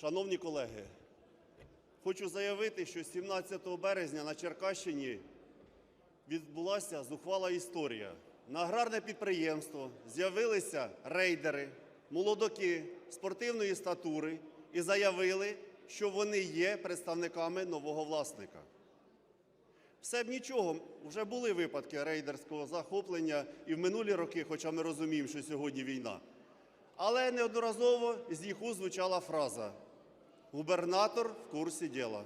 Шановні колеги, хочу заявити, що 17 березня на Черкащині відбулася зухвала історія. На аграрне підприємство з'явилися рейдери, молодоки спортивної статури і заявили, що вони є представниками нового власника. Все б нічого, вже були випадки рейдерського захоплення і в минулі роки, хоча ми розуміємо, що сьогодні війна. Але неодноразово з їх уст звучала фраза Губернатор в курсі діла.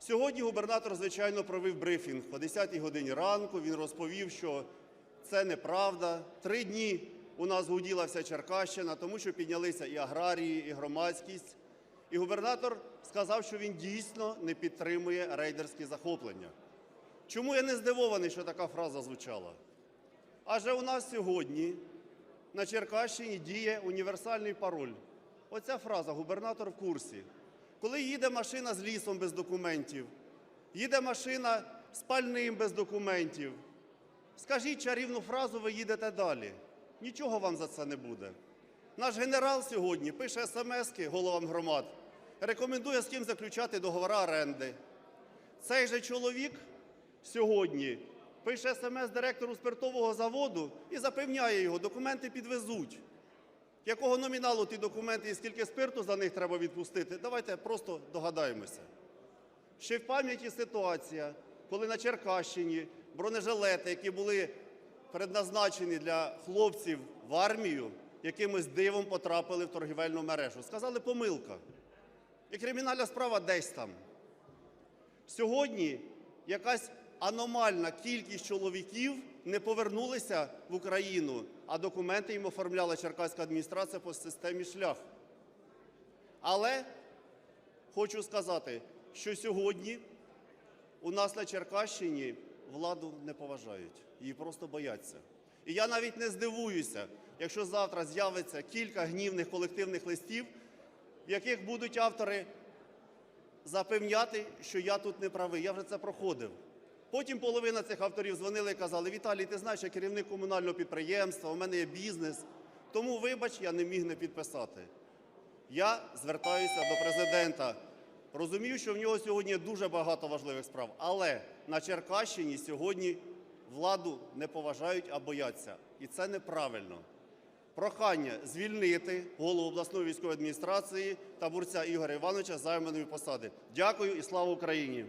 Сьогодні губернатор, звичайно, провів брифінг о 10-й годині ранку. Він розповів, що це неправда. Три дні у нас гуділа вся Черкащина, тому що піднялися і аграрії, і громадськість. І губернатор сказав, що він дійсно не підтримує рейдерські захоплення. Чому я не здивований, що така фраза звучала? Адже у нас сьогодні на Черкащині діє універсальний пароль. Оця фраза губернатор в курсі. Коли їде машина з лісом без документів, їде машина з пальним без документів, скажіть чарівну фразу, ви їдете далі. Нічого вам за це не буде. Наш генерал сьогодні пише смски головам громад, рекомендує з ким заключати договори оренди. Цей же чоловік сьогодні пише смс директору спиртового заводу і запевняє його, документи підвезуть. Якого номіналу ті документи і скільки спирту за них треба відпустити? Давайте просто догадаємося. Ще в пам'яті ситуація, коли на Черкащині бронежилети, які були предназначені для хлопців в армію, якимось дивом потрапили в торгівельну мережу. Сказали помилка. І кримінальна справа десь там. Сьогодні якась аномальна кількість чоловіків не повернулися в Україну, а документи їм оформляла черкаська адміністрація по системі шлях. Але хочу сказати, що сьогодні у нас на Черкащині владу не поважають, її просто бояться. І я навіть не здивуюся, якщо завтра з'явиться кілька гнівних колективних листів, в яких будуть автори запевняти, що я тут не правий. Я вже це проходив. Потім половина цих авторів дзвонили і казали: Віталій, ти знаєш, я керівник комунального підприємства, у мене є бізнес. Тому, вибач, я не міг не підписати. Я звертаюся до президента. Розумію, що в нього сьогодні дуже багато важливих справ, але на Черкащині сьогодні владу не поважають, а бояться. І це неправильно. Прохання звільнити голову обласної військової адміністрації та бурця Ігоря Івановича займаної посади. Дякую і слава Україні!